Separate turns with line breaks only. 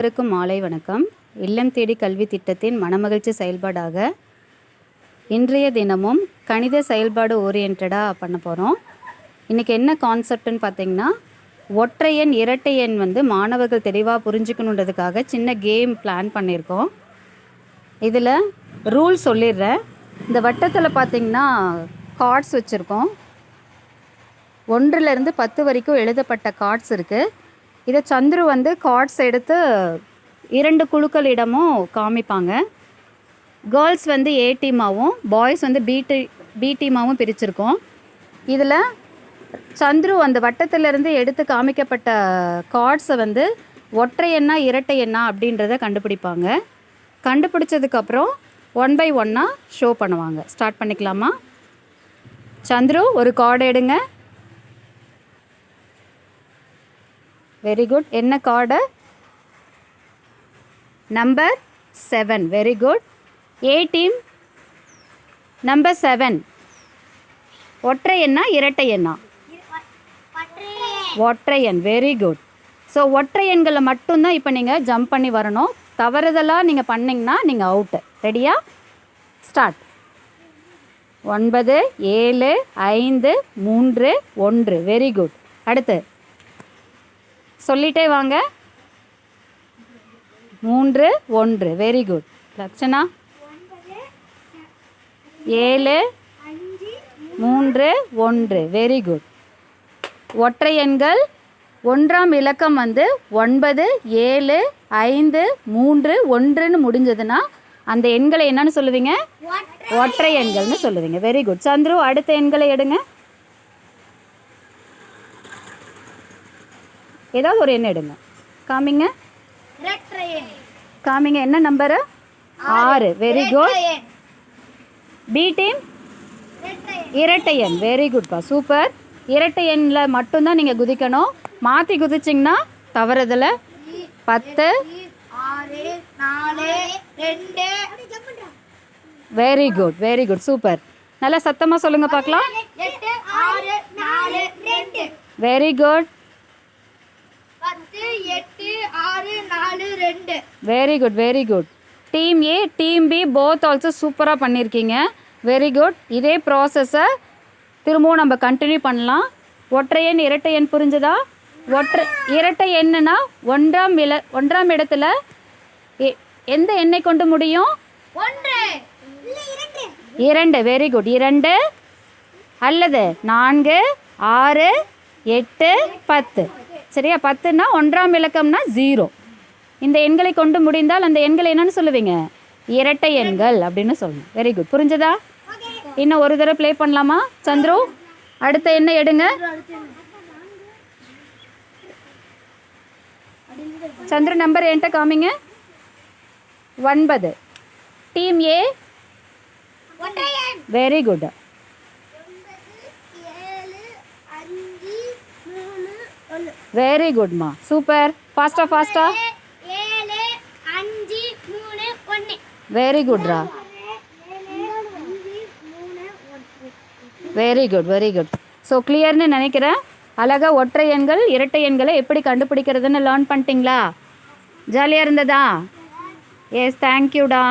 அனைவருக்கும் மாலை வணக்கம். இல்லம் தேடி கல்வி திட்டத்தின் மனமகிழ்ச்சி செயல்பாடாக இன்றைய தினமும் கணித செயல்பாடு ஓரியன்டாக பண்ண போகிறோம் இன்றைக்கி என்ன கான்செப்ட்னு பார்த்தீங்கன்னா ஒற்றை எண் இரட்டை எண் வந்து மாணவர்கள் தெளிவாக புரிஞ்சுக்கணுன்றதுக்காக சின்ன கேம் பிளான் பண்ணியிருக்கோம். இதில் ரூல் சொல்லிடுறேன். இந்த வட்டத்தில் பார்த்தீங்கன்னா கார்ட்ஸ் வச்சுருக்கோம். ஒன்றிலிருந்து பத்து வரைக்கும் எழுதப்பட்ட கார்ட்ஸ் இருக்குது இதை சந்துரு வந்து கார்ட்ஸ் எடுத்து இரண்டு குழுக்களிடமும் காமிப்பாங்க. கேர்ள்ஸ் வந்து ஏ டீமாகவும் பாய்ஸ் வந்து பி பி டீமாகவும் பிரிச்சிருக்கோம். இதில் சந்துரு அந்த வட்டத்திலிருந்து எடுத்து காமிக்கப்பட்ட கார்ட்ஸை வந்து ஒற்றை எண்ணா இரட்டை எண்ணா அப்படின்றத கண்டுபிடிப்பாங்க. கண்டுபிடிச்சதுக்கப்புறம் ஒன் பை ஒன்னாக ஷோ பண்ணுவாங்க. ஸ்டார்ட் பண்ணிக்கலாமா? சந்துரு ஒரு கார்டு எடுங்க. வெரி குட் என்ன card number seven very good A team number seven ஒற்றை எண்ணா இரட்டை எண்ணா? ஒற்றை எண். வெரி குட் ஸோ ஒற்றை எண்களை மட்டும்தான் இப்போ நீங்கள் ஜம்ப் பண்ணி வரணும். தவறுதலாக நீங்கள் பண்ணிங்கன்னா நீங்கள் அவுட்டு ரெடியா ஸ்டார்ட் ஒன்பது ஏழு ஐந்து மூன்று ஒன்று. வெரி குட் அடுத்து. சொல்லிட்டே வாங்க. மூன்று ஒன்று. Very good Lakshana? ஏழு மூன்று ஒன்று. வெரி குட் ஒற்றை எண்கள். ஒன்றாம் இலக்கம் வந்து ஒன்பது ஏழு ஐந்து மூன்று ஒன்றுன்னு முடிஞ்சதுன்னா அந்த எண்களை என்னன்னு சொல்லுவீங்க? ஒற்றை எண்கள்னு சொல்லுவீங்க. வெரி குட் சந்துரு அடுத்த எண்களை எடுங்க. ஏதாவது ஒரு எண் எடுங்க. காமிங்க. காமிங்க என்ன நம்பரு ஆறு. வெரி குட் பி டீம் இரட்டை எண். வெரி குட்பா சூப்பர் இரட்டை எண்ணில் மட்டும்தான் நீங்கள் குதிக்கணும். மாற்றி குதிச்சிங்கன்னா தவறுதலை. பத்து. Very good very good super நல்லா சத்தமாக சொல்லுங்கள் பார்க்கலாம். வெரி குட்
பத்து எட்டு ஆறு நாலு ரெண்டு.
Very good very good team A team B both also சூப்பராக பண்ணியிருக்கீங்க வெரி குட் இதே ப்ராசஸை திரும்பவும் நம்ம கண்டினியூ பண்ணலாம். ஒற்றை எண் இரட்டை எண் புரிஞ்சுதா? ஒற்றை இரட்டை எண்ணுனா ஒன்றாம் இல ஒன்றாம் இடத்துல எந்த எண்ணை கொண்டு முடியும்?
இரண்டு.
வெரி குட் இரண்டு அல்லது நான்கு ஆறு எட்டு பத்து. சரியா? பத்துன்னா ஒன்றாம் இலக்கம்னா ஜீரோ இந்த எண்களை கொண்டு முடிந்தால் அந்த எண்களை என்னன்னு சொல்லுவீங்க? இரட்டை எண்கள் அப்படின்னு சொல்லணும் வெரி குட் புரிஞ்சதா? இன்னும் ஒரு தடவை ப்ளே பண்ணலாமா? சந்துரு அடுத்த எண்ணை எடுங்க. சந்துரு நம்பர் என்கிட்ட காமிங்க. ஒன்பது. டீம் ஏ வெரி குட்
ஏழு அஞ்சு மூணு ஒன்று
வெரி குட்மா சூப்பர் ஃபாஸ்டா ஃபாஸ்டா very குட்ரா very good very good so கிளியர்னு நினைக்கிறேன். அழகாக ஒற்றை எண்கள் இரட்டை எண்களை எப்படி கண்டுபிடிக்கிறதுன்னு லேர்ன் பண்ணிட்டீங்களா? ஜாலியாக இருந்ததா? எஸ் தேங்க்யூடா